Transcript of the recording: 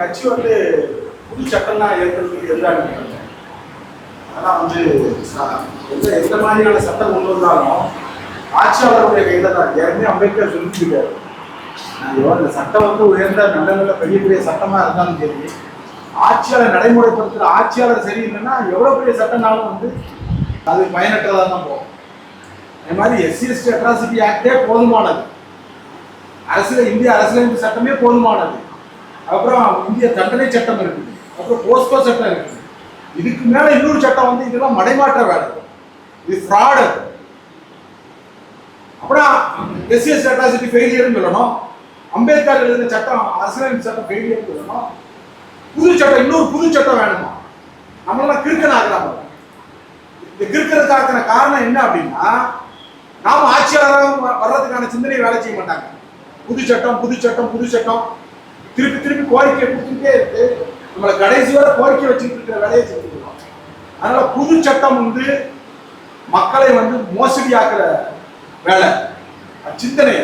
கட்சி வந்து புது சட்டம்லாம் ஏற்கிறதுக்கு எதிராக ஆனால் வந்து எந்த எந்த மாதிரியான சட்டம் கொண்டு வந்தாலும் ஆட்சியாளருடைய கையில் தான். ஏற்கனவே அம்பேத்கர் சொல்லியிருக்காரு. இந்த சட்டம் வந்து உயர்ந்த நல்ல நல்ல பெரிய பெரிய சட்டமாக இருந்தாலும் சரி ஆட்சியாளர் நடைமுறைப்படுத்துகிற ஆட்சியாளர் சரியில்லைன்னா எவ்வளோ பெரிய சட்டம்னாலும் வந்து அது பயனற்றதாக தான் போகும். அதே மாதிரி எஸ்சி எஸ்டி அட்ராசிட்டி ஆக்டே போதுமானது. அரசியல் இந்திய அரசியலமைப்பு சட்டமே போதுமானது. அப்புறம் இந்திய தண்டனை சட்டம் இருக்குது. அப்புறம் போஸ்கோ சட்டம் இருக்குது. இதுக்கு மேல இன்னொரு சட்டம் வந்து இதெல்லாம் மடைமாற்ற வேலை. இது ஃப்ராடு அப்புறம் எஸ்சிஎஸ் அட்ராசிட்டி ஃபெயிலியர்னு சொல்லணும். அம்பேத்கர் எழுதின சட்டம் அரசியலமைப்பு சட்டம் ஃபெயிலியர்னு சொல்லணும். புது சட்டம் இன்னொரு புது சட்டம் வேணுமா? நம்மளாம் கிறுக்கன் ஆகலாம். இந்த கிறுக்கிறதுக்கான காரணம் என்ன அப்படின்னா நாம் ஆட்சியாளராக வர்றதுக்கான சிந்தனை வேலை செய்ய மாட்டாங்க. புது சட்டம் புது சட்டம் புது சட்டம். திருப்பி திருப்பி கோரிக்கை கொடுத்துட்டே இருக்கு. நம்மளை கடைசி வரை கோரிக்கை வச்சுட்டு இருக்கிற வேலையை செஞ்சுருக்கோம் அதனால புது சட்டம் வந்து மக்களை வந்து மோசடியாக்குற வேலை. சிந்தனை